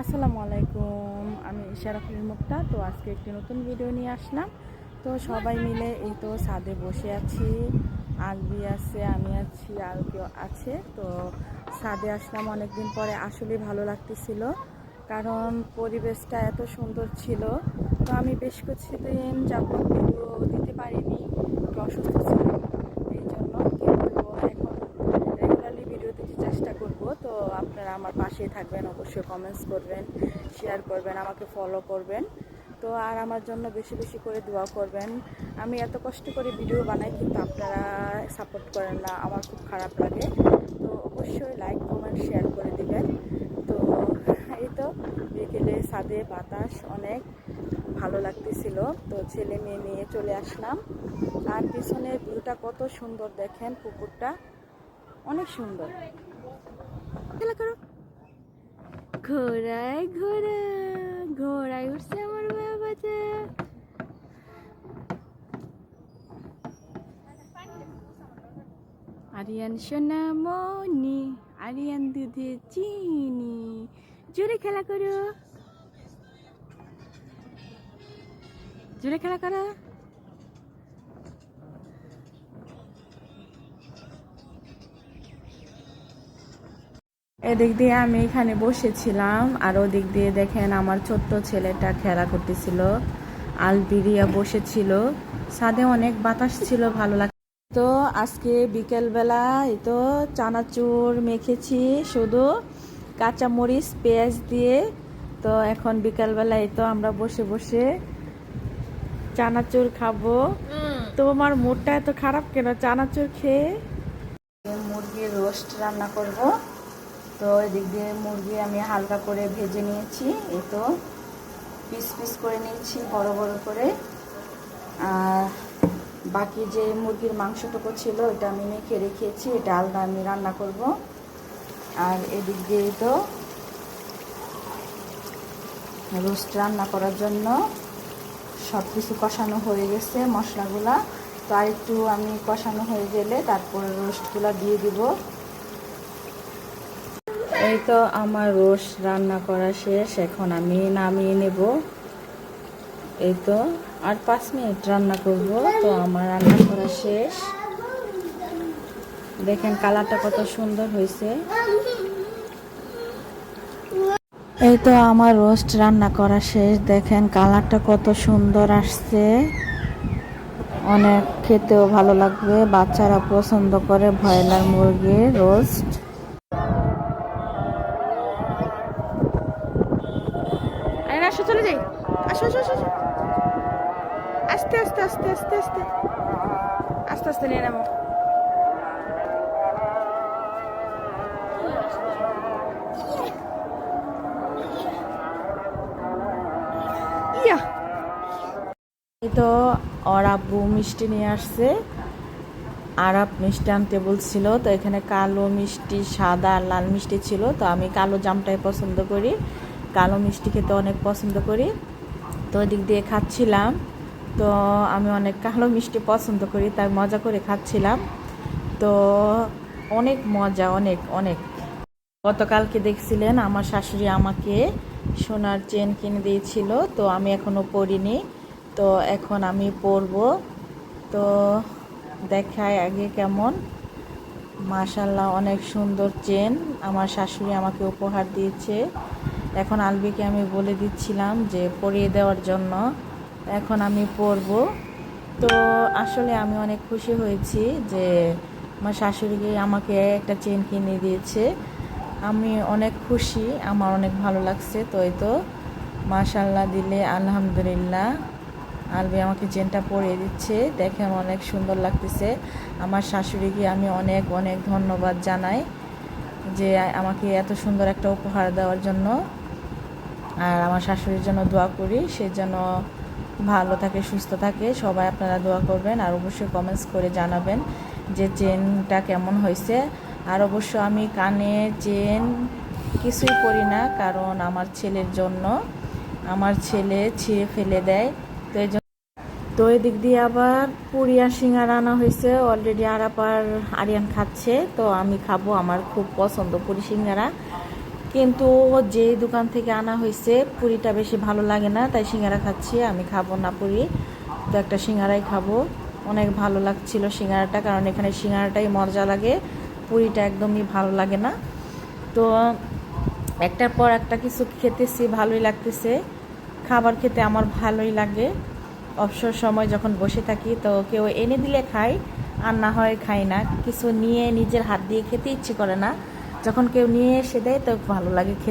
আসসালামু আলাইকুম, আমি ইশারাফুল মুক্তা। তো আজকে একটি নতুন ভিডিও নিয়ে আসলাম। তো সবাই মিলে এই তো ছাদে বসে আছি। আলবি আছে, আমি আছি, আর কেউ আছে। তো ছাদে আসলাম অনেকদিন পরে, আসলেই ভালো লাগতেছিল। কারণ পরিবেশটা এত সুন্দর ছিল। তো আমি বেশ কিছুদিন যাবত ভিডিও দিতে পারিনি। একটু অসুস্থ ছিলাম এই জন্য কিন্তু এখন রেগুলারলি ভিডিও দিতে চেষ্টা করব তো আপনারা পাশেই থাকবেন, অবশ্যই কমেন্টস করবেন শেয়ার করবেন, আমাকে ফলো করবেন। তো আর আমার জন্য বেশি বেশি করে দোয়া করবেন। আমি এত কষ্ট করে ভিডিও বানাই কিন্তু আপনারা সাপোর্ট করেন না, আমার খুব খারাপ লাগে। তো অবশ্যই লাইক কমেন্ট শেয়ার করে দিবেন। তো এই তো, বিকেলে ছাদে বাতাস অনেক ভালো লাগতেছিল। তো ছেলে মেয়ে নিয়ে চলে আসলাম। আর পিছনের ভিউটা কত সুন্দর দেখেন পুকুরটা। অনেক সুন্দর। খেলা করো। ঘোড়ায় ঘোড়া, ঘোড়ায় উঠছে আমার বাবাটা আরিয়ান সোনা মনি আরিয়ান দুধে চিনি। জোরে খেলা করো। জোরে খেলা করো। এদিক দিয়ে আমি এখানে বসেছিলাম, আর ওদিক দিয়ে দেখেন আমার ছোট্ট ছেলেটা খেলা করতেছিল আলবিরিয়া বসেছিল। ছাদে অনেক বাতাস ছিল, ভালো লাগ তো আজকে বিকেলবেলা এই তো চানাচুর মেখেছি, শুধু কাঁচামরিচ, পেঁয়াজ দিয়ে। তো এখন বিকেলবেলা এই তো আমরা বসে বসে চানাচুর খাব। তোমার মুডটা এত খারাপ কেন? চানাচুর খেয়ে মুরগির রোস্ট রান্না করব। তো এদিক দিয়ে মুরগি আমি হালকা করে ভেজে নিয়েছি। এই তো পিস পিস করে নিয়েছি, বড় বড় করে। আর বাকি যে মুরগির মাংসটুকু ছিল এটা আমি মেখে রেখেছি, এটা আলাদা আমি রান্না করব। আর এদিক দিয়ে তো রোস্ট রান্না করার জন্য সব কিছু কষানো হয়ে গেছে মশলাগুলা। তো আর একটু আমি কষানো হয়ে গেলে তারপর রোস্টগুলা দিয়ে দিব। এই তো আমার রোস্ট রান্না করা শেষ, এখন আমি নামিয়ে নেব। এই তো আর পাঁচ মিনিট রান্না করব, তো আমার রান্না করা শেষ। দেখেন কালারটা কত সুন্দর হয়েছে। এই তো আমার রোস্ট রান্না করা শেষ, দেখেন কালারটা কত সুন্দর আসছে। অনেক খেতেও ভালো লাগবে, বাচ্চারা পছন্দ করে ভয়লার মুরগির রোস্ট। চলে যাই। আসো আসো আসো আসো। আস্তে আস্তে আস্তে আস্তে আস্তে। আস্তে আস্তে নিয়ে নেব তো ওর আব্বু মিষ্টি নিয়ে আসছে। আরাপ মিষ্টি আনতে বলছিল, তো এখানে কালো মিষ্টি, সাদা লাল মিষ্টি ছিল, তো আমি কালো জামটাই পছন্দ করি। কালো মিষ্টি খেতে অনেক পছন্দ করি। তো ওদিক দিয়ে খাচ্ছিলাম। তো আমি অনেক কালো মিষ্টি পছন্দ করি, তাই মজা করে খাচ্ছিলাম। তো অনেক মজা, অনেক অনেক। গতকালকে দেখছিলেন আমার শাশুড়ি আমাকে সোনার চেন কিনে দিয়েছিল, তো আমি এখনও পরিনি। তো এখন আমি পরব। তো দেখায় আগে কেমন। মাশাল্লাহ অনেক সুন্দর চেন। আমার শাশুড়ি আমাকে উপহার দিয়েছে। এখন আলবিকে আমি বলে দিচ্ছিলাম যে পরিয়ে দেওয়ার জন্য এখন আমি পরব। তো আসলে আমি অনেক খুশি হয়েছি যে আমার শাশুড়িকে আমাকে একটা চেন কিনে দিয়েছে। আমি অনেক খুশি, আমার অনেক ভালো লাগছে তো এই তো? মাশাল্লাহ দিলে আলহামদুলিল্লাহ। আলবি আমাকে চেনটা পরিয়ে দিচ্ছে, দেখেন অনেক সুন্দর লাগতেছে। আমার শাশুড়িকে আমি অনেক অনেক ধন্যবাদ জানাই যে আমাকে এত সুন্দর একটা উপহার দেওয়ার জন্য। আর আমার শাশুড়ির জন্য দোয়া করি, সে যেন ভালো থাকে, সুস্থ থাকে। সবাই আপনারা দোয়া করবেন আর অবশ্যই কমেন্টস করে জানাবেন যে চেনটা কেমন হয়েছে। আর অবশ্য আমি কানে চেন কিছুই করি না, কারণ আমার ছেলের জন্য। আমার ছেলে ছিঁড়ে ফেলে দেয়। তো এই জন্য তো এদিক দিয়ে আবার পুরিয়া সিঙ্গারা আনা হয়েছে। অলরেডি আরাপার আরিয়ান খাচ্ছে। তো আমি খাব আমার খুব পছন্দ পুরি সিঙ্গারা। কিন্তু যে দোকান থেকে আনা হয়েছে, পুরিটা বেশি ভালো লাগে না, তাই সিঙ্গারা খাচ্ছি, আমি খাব না পুরি। তো একটা সিঙ্গারাই খাব। অনেক ভালো লাগছিল সিঙ্গারাটা, কারণ এখানে সিঙ্গারাটাই মজা লাগে, পুরিটা একদমই ভালো লাগে না। তো একটার পর একটা কিছু খেতেছি, ভালোই লাগতেছে। খাবার খেতে আমার ভালোই লাগে। অবসর সময় যখন বসে থাকি, তো কেউ এনে দিলে খাই, আর না হয় খাই না। কিছু নিয়ে নিজের হাত দিয়ে খেতে ইচ্ছে করে না। যখন কেউ নিয়ে এসে দেয় তো ভালো লাগে খেতে।